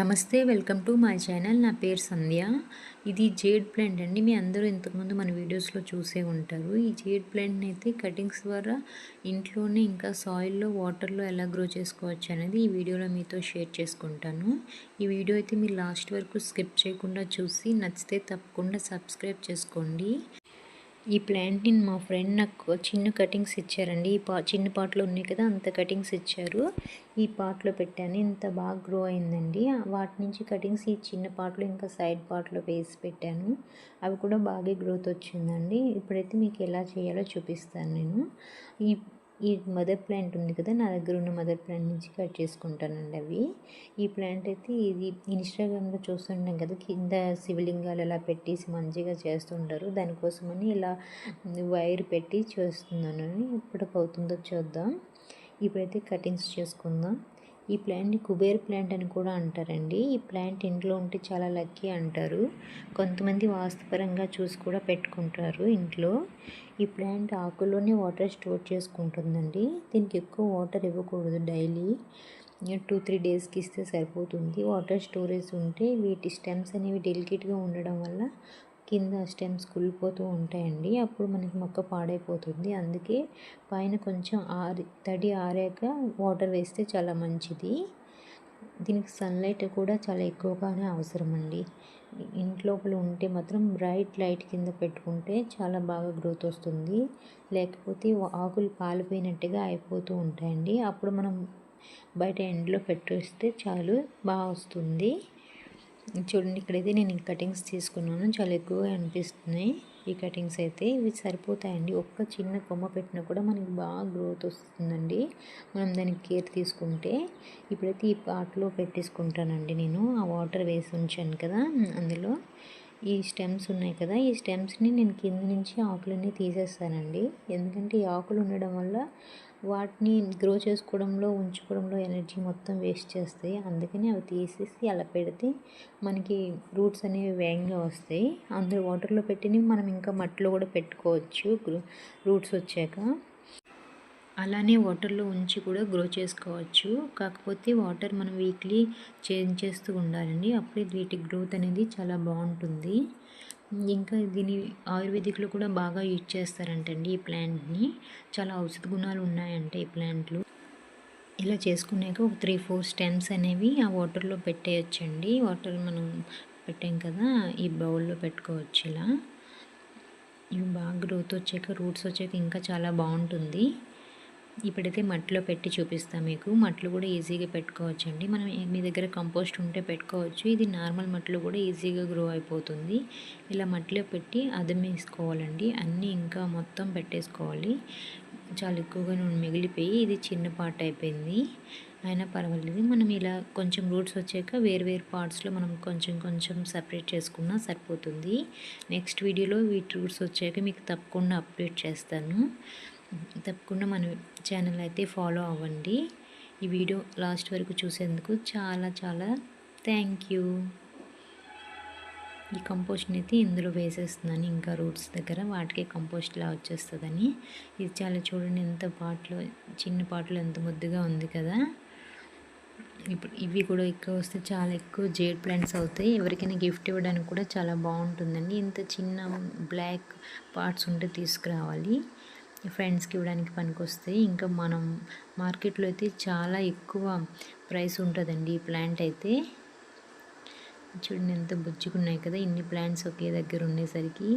నమస్తే welcome to my channel. నా పేరు సంధ్య. ఇది జేడ్ ప్లాంట్ అండి. మీ అందరూ ఇంతకుముందు మన వీడియోస్లో చూసే ఉంటారు. ఈ జేడ్ ప్లాంట్ని అయితే కటింగ్స్ ద్వారా ఇంట్లోనే ఇంకా సాయిల్లో వాటర్లో ఎలా గ్రో చేసుకోవచ్చు అనేది ఈ వీడియోలో మీతో షేర్ చేసుకుంటాను. ఈ వీడియో అయితే మీరు లాస్ట్ వరకు స్కిప్ చేయకుండా చూసి నచ్చితే తప్పకుండా సబ్స్క్రైబ్ చేసుకోండి. ఈ ప్లాంట్ని మా ఫ్రెండ్ నాకు చిన్న కటింగ్స్ ఇచ్చారండి. ఈ పా చిన్న పాట్లో ఉన్నాయి కదా అంత కటింగ్స్ ఇచ్చారు. ఈ పాట్లో పెట్టాను. ఇంత బాగా గ్రో అయిందండి. వాటి నుంచి కటింగ్స్ ఈ చిన్న పాటలో ఇంకా సైడ్ పాట్లో వేసి పెట్టాను. అవి కూడా బాగా గ్రోత్ వచ్చిందండి. ఇప్పుడైతే మీకు ఎలా చేయాలో చూపిస్తాను నేను. ఈ ఈ మదర్ ప్లాంట్ ఉంది కదా నా దగ్గర ఉన్న మదర్ ప్లాంట్ నుంచి కట్ చేసుకుంటానండి అవి. ఈ ప్లాంట్ అయితే ఇది ఇన్స్టాగ్రామ్లో చూస్తుంటాం కదా కింద శివలింగాలు అలా పెట్టేసి మంచిగా చేస్తుంటారు దానికోసమని ఇలా వైర్ పెట్టి చేస్తున్నాను ఎప్పటికవుతుందో చూద్దాం. ఇప్పుడైతే కటింగ్స్ చేసుకుందాం. ఈ ప్లాంట్ని కుబేర్ ప్లాంట్ అని కూడా అంటారండి. ఈ ప్లాంట్ ఇంట్లో ఉంటే చాలా లక్కీ అంటారు. కొంతమంది వాస్తుపరంగా చూసి కూడా పెట్టుకుంటారు ఇంట్లో. ఈ ప్లాంట్ ఆకుల్లోనే వాటర్ స్టోర్ చేసుకుంటుందండి. దీనికి ఎక్కువ వాటర్ ఇవ్వకూడదు డైలీ. టూ త్రీ డేస్కి ఇస్తే సరిపోతుంది. వాటర్ స్టోరేజ్ ఉంటే వీటి స్టెమ్స్ అనేవి డెలికేట్గా ఉండడం వల్ల కింద స్టెమ్స్ కుళ్ళిపోతూ ఉంటాయండి. అప్పుడు మనకి మొక్క పాడైపోతుంది. అందుకే పైన కొంచెం ఆరి తడి ఆరాక వాటర్ వేస్తే చాలా మంచిది. దీనికి సన్లైట్ కూడా చాలా ఎక్కువగానే అవసరం అండి ఇంట్లోపల ఉంటే మాత్రం బ్రైట్ లైట్ కింద పెట్టుకుంటే చాలా బాగా గ్రోత్ వస్తుంది. లేకపోతే ఆకులు పాలిపోయినట్టుగా అయిపోతూ ఉంటాయండి. అప్పుడు మనం బయట ఎండలో పెట్టేస్తే చాలు బాగా వస్తుంది. చూడండి ఇక్కడైతే నేను కటింగ్స్ తీసుకున్నాను. చాలా ఎక్కువగా అనిపిస్తున్నాయి. ఈ కటింగ్స్ అయితే ఇవి సరిపోతాయండి. ఒక్క చిన్న కొమ్మ పెట్టినా కూడా మనకి బాగా గ్రోత్ వస్తుందండి. మనం దానికి కేర్ తీసుకుంటే. ఇప్పుడైతే ఈ పాట్లో పెట్టేసుకుంటానండి నేను. ఆ వాటర్ వేసి ఉంచాను కదా అందులో. ఈ స్టెమ్స్ ఉన్నాయి కదా ఈ స్టెమ్స్ని నేను కింద నుంచి ఆకులన్నీ తీసేస్తానండి. ఎందుకంటే ఈ ఆకులు ఉండడం వల్ల వాటిని గ్రో చేసుకోవడంలో ఉంచుకోవడంలో ఎనర్జీ మొత్తం వేస్ట్ చేస్తాయి. అందుకని అవి తీసేసి అలా పెడితే మనకి రూట్స్ అనేవి వేగంగా వస్తాయి. అందులో వాటర్లో పెట్టినవి మనం ఇంకా మట్టిలో కూడా పెట్టుకోవచ్చు. రూట్స్ వచ్చాక. అలానే వాటర్లో ఉంచి కూడా గ్రో చేసుకోవచ్చు. కాకపోతే వాటర్ మనం వీక్లీ చేంజ్ చేస్తూ ఉండాలండి. అప్పుడే వీటి గ్రోత్ అనేది చాలా బాగుంటుంది. ఇంకా దీని ఆయుర్వేదిక్లో కూడా బాగా యూజ్ చేస్తారంటండి ఈ ప్లాంట్ని. చాలా ఔషధ గుణాలు ఉన్నాయంట ఈ ప్లాంట్లు. ఇలా చేసుకున్నాక ఒక త్రీ ఫోర్ స్టెమ్స్ అనేవి ఆ వాటర్లో పెట్టేయచ్చండి. వాటర్ మనం పెట్టాం కదా ఈ బౌల్లో పెట్టుకోవచ్చు ఇలా. ఇవి బాగా గ్రోత్ వచ్చాక రూట్స్ వచ్చాక ఇంకా చాలా బాగుంటుంది. ఇప్పుడైతే మట్టిలో పెట్టి చూపిస్తాను మీకు. మట్లు కూడా ఈజీగా పెట్టుకోవచ్చు అండి మనం మీ దగ్గర కంపోస్ట్ ఉంటే పెట్టుకోవచ్చు. ఇది నార్మల్ మట్లు కూడా ఈజీగా గ్రో అయిపోతుంది. ఇలా మట్టిలో పెట్టి అదమేసుకోవాలండి. అన్నీ ఇంకా మొత్తం పెట్టేసుకోవాలి. చాలా ఎక్కువగా నూనె మిగిలిపోయి ఇది చిన్న పార్ట్ అయిపోయింది. అయినా పర్వాలేదు. మనం ఇలా కొంచెం రూట్స్ వచ్చాక వేరు వేరు పార్ట్స్లో మనం కొంచెం కొంచెం సపరేట్ చేసుకున్నా సరిపోతుంది. నెక్స్ట్ వీడియోలో వీటి రూట్స్ వచ్చాక మీకు తప్పకుండా అప్డేట్ చేస్తాను. తప్పకుండా మన ఛానల్ అయితే ఫాలో అవ్వండి. ఈ వీడియో లాస్ట్ వరకు చూసేందుకు చాలా చాలా థ్యాంక్ యూ ఈ కంపోస్ట్ని అయితే ఇందులో వేసేస్తున్నాను ఇంకా రూట్స్ దగ్గర వాటికే కంపోస్ట్లా వచ్చేస్తుందని. ఇది చాలా చూడండి ఎంత పాటలో చిన్న పాటలో ఎంత ముద్దుగా ఉంది కదా. ఇప్పుడు ఇవి కూడా ఎక్కువ వస్తే చాలా ఎక్కువ జేడ్ ప్లాంట్స్ అవుతాయి. ఎవరికైనా గిఫ్ట్ ఇవ్వడానికి కూడా చాలా బాగుంటుందండి. ఇంత చిన్న బ్లాక్ పార్ట్స్ ఉంటే తీసుకురావాలి. ఫ్రెండ్స్కి ఇవ్వడానికి పనికొస్తాయి ఇంకా మనం మార్కెట్లో అయితే చాలా ఎక్కువ ప్రైస్ ఉంటుందండి ఈ ప్లాంట్ అయితే. చూడండి ఎంత బుజ్జుకున్నాయి కదా ఇన్ని ప్లాంట్స్ ఒకే దగ్గర ఉండేసరికి.